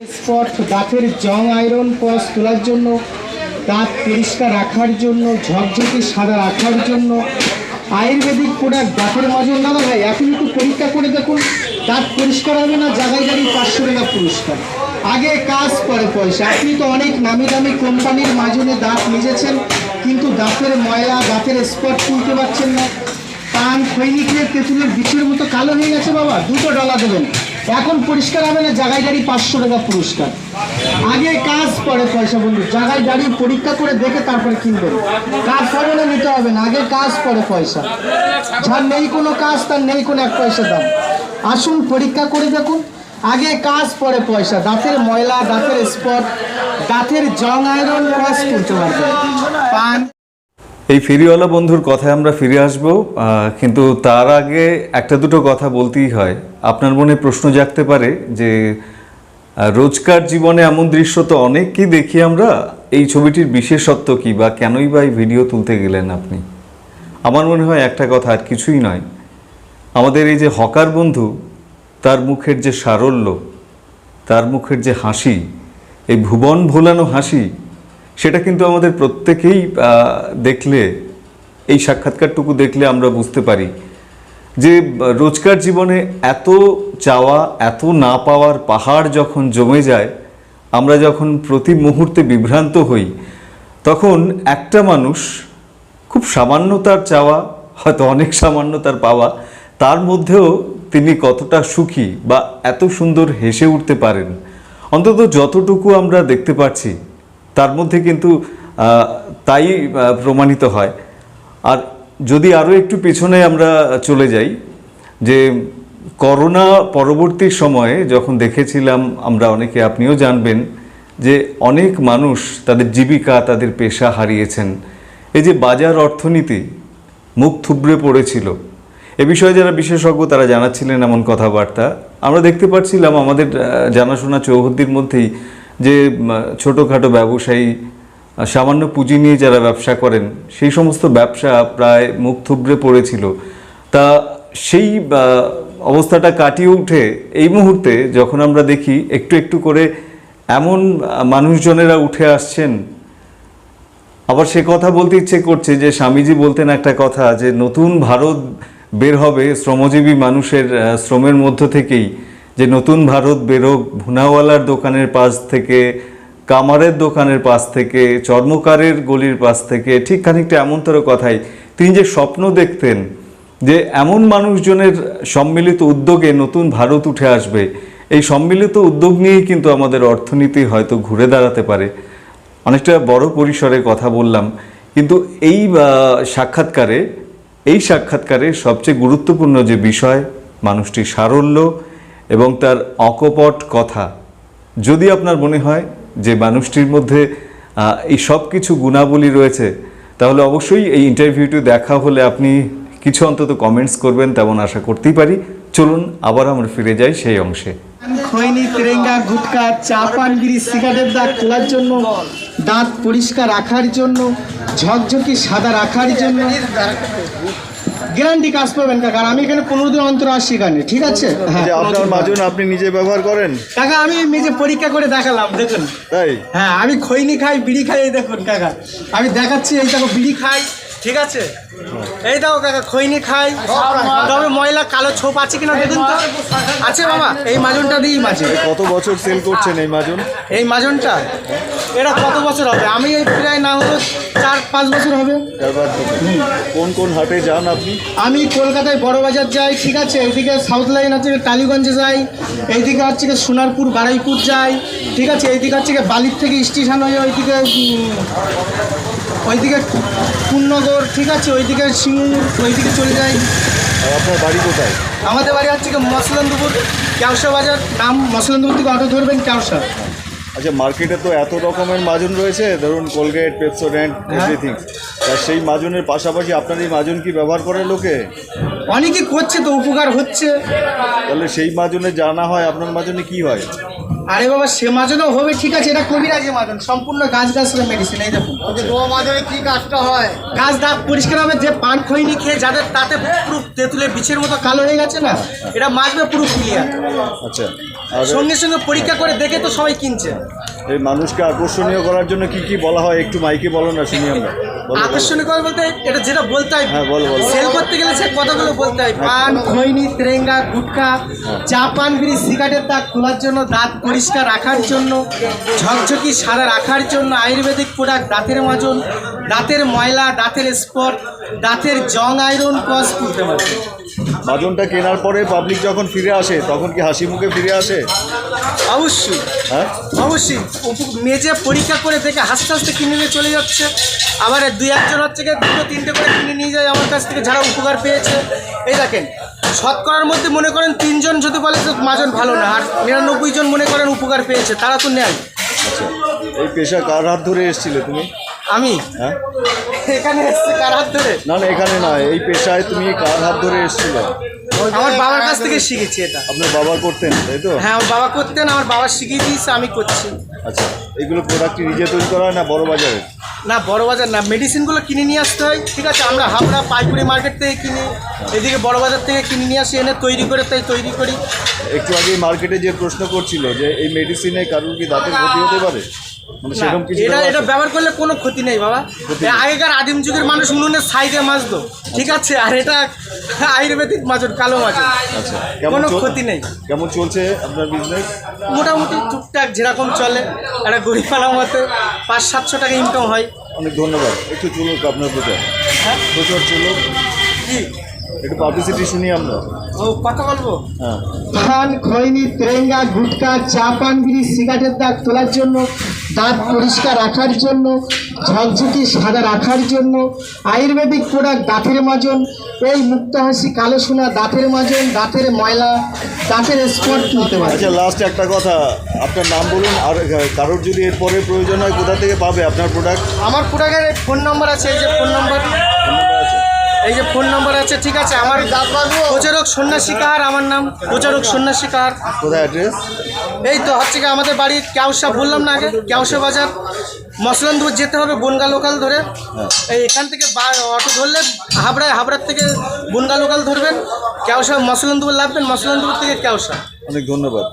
Spot দাঁতের জং iron পস তোলার জন্য, দাঁত পরিষ্কার রাখার জন্য ঝকঝকে সাদা রাখার জন্য। আয়ুর্বেদিক প্রোডাক্ট দাঁতের মাজন দাদা ভাই এখন একটু পরীক্ষা করে দেখুন, দাঁত পরিষ্কার হবে না জায়গায় জায়গায় পাঁচশো টাকা পুরস্কার আগে কাজ পরে পয়সা, আপনি তো অনেক নামি দামি কোম্পানির মাজনে দাঁত নিজেছেন কিন্তু দাঁতের ময়লা দাঁতের স্পট তুলতে পারছেন না। পান, খৈনি খেয়ে তেঁতুলের বিচের মতো কালো হয়ে গেছে বাবা, দুটো ডলা দেবেন। এখন পরিষ্কার হবে না জায়গায় গাড়ি পাঁচশো টাকা পুরস্কার। আগে কাজ পরে পয়সা বন্ধু জায়গায় গাড়ি পরীক্ষা করে দেখে তারপরে কিনবেন। কাজ পরে না নিতে হবে না, আগে কাজ পরে পয়সা। যার নেই কোনো কাজ, তার নেই কোনো এক পয়সা দাম। আসুন পরীক্ষা করে দেখুন, আগে কাজ পরে পয়সা, দাঁতের ময়লা, দাঁতের স্পট, দাঁতের জং আয়রন কাজ করতে পারবেন। পান এই ফেরিওয়ালা বন্ধুর কথায় আমরা ফিরে আসব কিন্তু তার আগে একটা দুটো কথা বলতেই হয়। আপনার মনে প্রশ্ন জাগতে পারে যে রোজকার জীবনে এমন দৃশ্য তো অনেকই দেখি আমরা, এই ছবিটির বিশেষত্ব কি বা কেনই বা এই ভিডিও তুলতে গেলেন আপনি? আমার মনে হয় একটা কথা আর কিছুই নয়। আমাদের এই যে হকার বন্ধু, তার মুখের যে সারল্য, তার মুখের যে হাসি, এই ভুবন ভোলানো হাসি সেটা কিন্তু আমাদের প্রত্যেকেই দেখলে, এই সাক্ষাৎকারটুকু দেখলে আমরা বুঝতে পারি যে, রোজকার জীবনে এত চাওয়া, এত না পাওয়ার পাহাড় যখন জমে যায়, আমরা যখন প্রতি মুহূর্তে বিভ্রান্ত হই, তখন একটা মানুষ খুব সামান্য তার চাওয়া, হয়তো অনেক সামান্য তার পাওয়া, তার মধ্যেও তিনি কতটা সুখী বা এত সুন্দর হেসে উঠতে পারেন। অন্তত যতটুকু আমরা দেখতে পাচ্ছি তার মধ্যে কিন্তু তাই প্রমাণিত হয়। আর যদি আরও একটু পেছনে আমরা চলে যাই, যে করোনা পরবর্তী সময়ে যখন দেখেছিলাম, আমরা অনেকে আপনিও জানবেন, যে অনেক মানুষ তাদের জীবিকা, তাদের পেশা হারিয়েছেন। এই যে বাজার অর্থনীতি মুখ থুবড়ে পড়েছিল। এ বিষয়ে যারা বিশেষজ্ঞ, তারা জানাচ্ছিলেন এমন কথাবার্তা। আমরা দেখতে পাচ্ছিলাম আমাদের জানাশোনা চৌহদ্দির মধ্যেই যে ছোটোখাটো ব্যবসায়ী সামান্য পুঁজি নিয়ে যারা ব্যবসা করেন, সেই সমস্ত ব্যবসা প্রায় মুখ থুবড়ে পড়েছিল। তা সেই অবস্থাটা কাটিয়ে উঠে এই মুহূর্তে যখন আমরা দেখি, একটু একটু করে এমন মানুষজনেরা উঠে আসছেন। আবার সে কথা বলতে ইচ্ছে করছে যে, স্বামীজি বলতেন একটা কথা যে, নতুন ভারত বের হবে শ্রমজীবী মানুষের শ্রমের মধ্য থেকেই। যে নতুন ভারত বেরোক, ভুনাওয়ালার দোকানের পাশ থেকে, কামারের দোকানের পাশ থেকে, চর্মকারের গলির পাশ থেকে, ঠিক খানিকটা এমনতর কথাই। তিনি যে স্বপ্ন দেখতেন যে এমন মানুষজনের সম্মিলিত উদ্যোগে নতুন ভারত উঠে আসবে, এই সম্মিলিত উদ্যোগ নিয়েই কিন্তু আমাদের অর্থনীতি হয়তো ঘুরে দাঁড়াতে পারে। অনেকটা বড় পরিসরে কথা বললাম, কিন্তু এই সাক্ষাৎকারে এই সাক্ষাৎকারে সবচেয়ে গুরুত্বপূর্ণ যে বিষয়, মানুষটির সারল্য এবং তার অকপট কথা। যদি আপনার মনে হয় যে মানুষটির মধ্যে এই সব কিছু গুণাবলী রয়েছে, তাহলে অবশ্যই এই ইন্টারভিউটি দেখা হলে আপনি কিছু অন্তত কমেন্টস করবেন তেমন আশা করতেই পারি। চলুন, আবার আমরা ফিরে যাই সেই অংশে। খৈনি, তেরেঙ্গা, গুটকা, চা পান বিড়ি দাঁত তোলার জন্য, দাঁত পরিষ্কার রাখার জন্য, ঝকঝকি সাদা রাখার জন্য গ্যারান্টি কাজ পাবেন কাকা। আমি এখানে পনেরো দিন অন্তর আসছি এখানে ঠিক আছে? হ্যাঁ। যে আপনার মাজন আপনি নিজে ব্যবহার করেন? কাকা আমি নিজে পরীক্ষা করে দেখালাম দেখুন। তাই? হ্যাঁ আমি খৈনি খাই বিড়ি খাই এই দেখুন কাকা। আমি দেখাচ্ছি এই দেখো বিড়ি খাই ঠিক আছে? এই দেখো কাকা খৈনি খাই। তবে ময়লা কালো ছোপ আছে কিনা দেখুন তো? আছে বাবা এই মাজনটা দিই মাঝে কত বছর সেল করছেন এই মাজন? এই মাজনটা? এটা কত বছর হবে? আমি এই প্রায় না হলো চার পাঁচ বছর হবে। কোন কোন হাটে যান আপনি? আমি কলকাতায় বড় বাজার যাই ঠিক আছে? এইদিকে সাউথ লাইন আছে টালিগঞ্জে যাই এইদিকে হচ্ছে গিয়ে সোনারপুর বারাইপুর যাই ঠিক আছে? এইদিকে হচ্ছে গিয়ে বালির থেকে স্টেশন হয়ে ওইদিকে ওইদিকে পূর্ণগর ঠিক আছে? ওইদিকে সিঙ্গুর ওইদিকে চলে যাই। আপনার বাড়ি কোথায়? আমাদের বাড়ি হচ্ছে গিয়ে মসলন্দপুর ক্যাওসা বাজার নাম মসলন্দপুর থেকে অটো ধরবেন ক্যাওসা আচ্ছা মার্কেটে তো এত রকমের মাজন রয়েছে ধরুন কোলগেট পেপসোডেন্ট এভরিথিং তা সেই মাজনের পাশাপাশি আপনার এই মাজন কি ব্যবহার করে লোকে? অনেকেই করছে তো উপকার হচ্ছে। তাহলে সেই মাজনে জানা হয় আপনার মাজনে কি হয়? আরে বাবা সে মাজনও হবে ঠিক আছে এটা কবিরাজি মাজন সম্পূর্ণ গাছ গাছের মেডিসিন এই দেখুন। মাঝে কি কাজটা হয়? গাছ দাঁত পরিষ্কার হবে যে পান খৈনি খেয়ে যাদের তাতে পুরো তেঁতুলের বিছের মতো কালো হয়ে গেছে না এটা মাজবে পুরো ক্লিয়ার আচ্ছা। আর- সঙ্গে সঙ্গে পরীক্ষা করে দেখে তো সবাই কিনছে। এই মানুষকে আকর্ষণীয় করার জন্য কি কি বলা হয়? একটু মাইকে বলো না শুনি আমরা। আকর্ষণীয় করে বলতে এটা যেটা বলতে হয় হ্যাঁ, বলো, বলো। সেল করতে গেলে সে কথাগুলো বলতে হয়। পান খৈনি তেরেঙ্গা গুটকা চা পান বিড়ি সিগারেটের দাগ তোলার জন্য দাঁত পরিষ্কার রাখার জন্য ঝকঝকি সাদা রাখার জন্য আয়ুর্বেদিক প্রোডাক্ট দাঁতের মাজন দাঁতের ময়লা দাঁতের স্পট দাঁতের জং আয়রন কস তুলতে পারে। মাজনটা কেনার পরে পাবলিক যখন ফিরে আসে তখন কি হাসি মুখে ফিরে আসে? অবশ্যই। হ্যাঁ? অবশ্যই। মেজে পরীক্ষা করে দেখে হাসতে হাসতে কিনে নিয়ে চলে যাচ্ছে। আবার দুই একজন হচ্ছে গিয়ে দুটো, তিনটে করে কিনে নিয়ে যায়, আমার কাছ থেকে যারা উপকার পেয়েছে। এই দেখেন, শতকরার মধ্যে মনে করেন তিনজন যদি বলে তো মাজন ভালো না, আর নিরানব্বই জন মনে করেন উপকার পেয়েছে, তারা তো নেয়। এই পেশা কার হাত ধরে এসেছিলে তুমি? আমি? হ্যাঁ? এখানে এসছে কার হাত ধরে? না না এখানে না এই পেশায় তুমি কার হাত ধরে এসেছিলে? আমার বাবার কাছ থেকে শিখেছি এটা। আপনার বাবা করতেন তাই তো? হ্যাঁ আমার বাবা করতেন আমার বাবা শিখিয়ে দিয়েছে আমি করছি। আচ্ছা এগুলো প্রোডাক্ট নিজে তৈরি করা হয় না বড় বাজারে না বড় বাজার না মেডিসিনগুলো কিনে নিয়ে আসতে হয়। ঠিক আছে আমরা হাবড়া পাইকুড়ি মার্কেট থেকে কিনি এদিকে বড় বাজার থেকে কিনে নিয়ে আসি এনে তৈরি করে তাই তৈরি করি। একটু আগে মার্কেটে যে প্রশ্ন করছিল যে এই মেডিসিনে কারোর কি দাঁতের ক্ষতি হতে পারে? মানে না, সেরকম কিছু এটা এটা ব্যবহার করলে কোনো ক্ষতি নেই বাবা। আগেকার আদিম যুগের মানুষ উনুনের সাইডে ঠিক আছে? আর এটা আয়ুর্বেদিক কালো মাজন আচ্ছা কোনো ক্ষতি নেই। কেমন চলছে আপনার বিজনেস মোটামুটি টুকটাক যেরকম চলে একটা গরিবালা মতে পাঁচ সাতশো টাকা ইনকাম হয়। অনেক ধন্যবাদ। একটু চলুক আপনার প্রচার। হ্যাঁ? প্রচার চলুক কি? একটু পাবলিসিটি শুনি আমরা। ও কথা বলব? হ্যাঁ। পান খৈনি তেরেঙ্গা গুটকা চা পান বিড়ি সিগারেটের দাগ তোলার জন্য দাঁত পরিষ্কার রাখার জন্য ঝকঝকি সাদা রাখার জন্য আয়ুর্বেদিক প্রোডাক্ট দাঁতের মাজন এই মুক্ত হাসি কালো সোনা দাঁতের মাজন দাঁতের ময়লা দাঁতের স্পট তুলতে পারে। আচ্ছা লাস্ট একটা কথা আপনার নাম বলুন আর কারোর যদি এরপরে প্রয়োজন হয় কোথা থেকে পাবে আপনার প্রোডাক্ট আমার প্রোডাক্টের ফোন নম্বর আছে এই যে ফোন নম্বর এই যে ফোন নম্বর আছে ঠিক আছে আমার প্রচারক সন্ন্যাসী কাহার আমার নাম প্রচারক সন্ন্যাসী কাহার। কোথায় অ্যাড্রেস এই তো হচ্ছে কি আমাদের বাড়ির ক্যাউসা বললাম না আগে ক্যাউসা বাজার। মসলানদুর যেতে হবে বনগা লোকাল ধরে। এই এখান থেকে অটো ধরলে হাবড়ায় হাবড়ার থেকে বনগা লোকাল ধরবেন। ক্যাউসা মসলানদুর লাভবেন মসলানদুর থেকে ক্যাউসা অনেক ধন্যবাদ।